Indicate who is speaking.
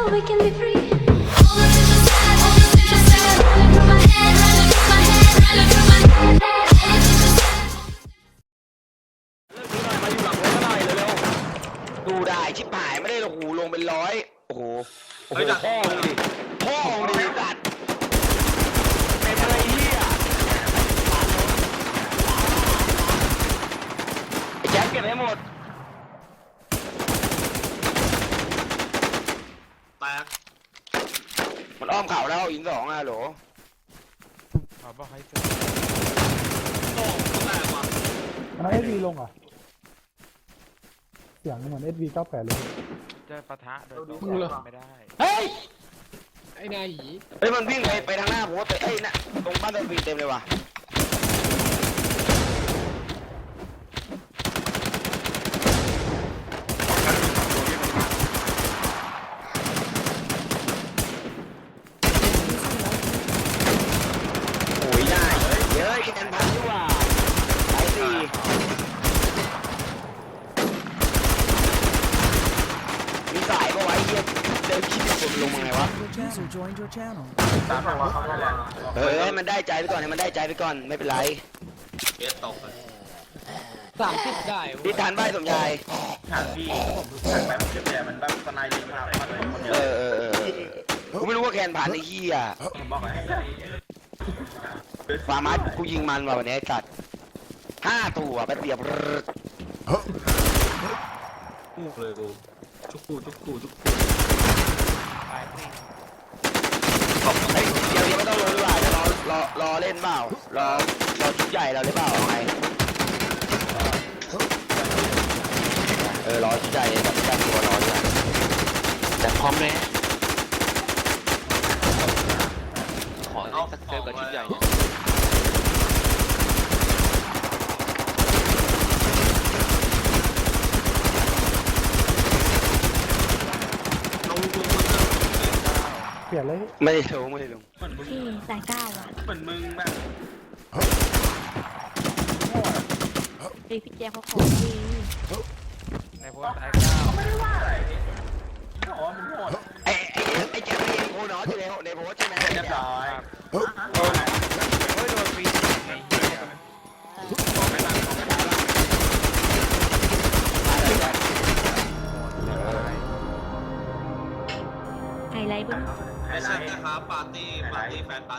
Speaker 1: ดูหน่อยมาอยู่หลังรถก็หน่อยเร็วๆดูได้ชิบหายไม่ได้โอ้โหลงเป็นร้อย โอ้โหโอ้โหพ่อมึงดิพ่อมึงดิสัตว์เป็นอะไรเหี้ยไอ้แจ็คเก็บให้หมด
Speaker 2: แตก
Speaker 1: มันอ้อมเข่าแล้วอินสองอะโหล
Speaker 3: ขอบอกให้เจอ
Speaker 2: โอ้แตกว่ะ
Speaker 4: อันนั้นเอสวีลงเหรอะเสียงเหมือนเอสวีเก้าแปดเลย
Speaker 3: เจอปะทะโดยตรงไม่ได้
Speaker 1: เฮ้ย
Speaker 5: ไอ้นายหี
Speaker 1: เฮ้ยมันวิ่งไปไปทางหน้าโพสต์ไปเอ้ยนะตรงบ้านตะวีเต็มเลยว่ะโอ้ยได้เยอะแคนพันดีกว่าไอ้สี่ มีสายปะวะไอ้เหี้ยเดินคิดจะกดลงมาไงวะ
Speaker 6: User joined your channel.
Speaker 2: ตามหัวเขาเข้ามา
Speaker 1: เออให้มันได้ใจไปก่อนให้มันได้ใจไปก่อนไม่เป็นไร
Speaker 2: เอสตกเลย
Speaker 5: สามสิบได้
Speaker 1: พี่ทานบ้ายสมชาย
Speaker 2: ทางพี่ทางแบบเจ็บแผลมันแบบสไนด์ยิงมามันเลยคนเดีย
Speaker 1: เอ
Speaker 2: ว
Speaker 1: อเออเออกูไม่รู้ว่าแคนผ่านไอ้ขี้อะ
Speaker 2: ผมบอกให้
Speaker 1: ฟาร์มัสกูยิงมันว่ะวันนี้ไอ้สัตว์ห้าตัวไปเปรียบ
Speaker 2: กูเลยกู ชุกกูชุกกูชุกกู
Speaker 3: ตายสิ
Speaker 1: เฮ้ยเดี๋ยวเดี๋ยวไม่ต้องลงดีกว่าจะรอรอรอเล่นเปล่ารอรอชุดใหญ่เราหรือเปล่าเอาไงเออรอชุดใหญ่แบบจัดตัวรอดีกว่าแต่พร้อมไหม
Speaker 5: ขอเล่นสักเซิร์ฟกับชุดใหญ่
Speaker 2: ล
Speaker 4: เปลี่ยนเลย
Speaker 1: ไม่ได้ลงไม่ได้ลง
Speaker 2: เหมือนมึง
Speaker 7: พี่แต่เก้าอะ
Speaker 2: เหมือนมึงแบบ
Speaker 7: พี่พี่แจ๊คเขาของพี่
Speaker 3: ในโพสต์ตายเก้า
Speaker 2: ไม่ได้ว่าอะไรบอกว่ามึงโหด
Speaker 1: ไอ้ไอ้ไอ้แจ็คไอ้โคเนาะที่ในในโพสต์ใช่ไหม
Speaker 2: เรียบร้อย
Speaker 3: เฮ้ย ไฮ
Speaker 7: ไลท์บึ้ง
Speaker 2: ไฮไลท์ นะครับปาร์ตี้ปาร์ตี้แฟนปาร์ตี้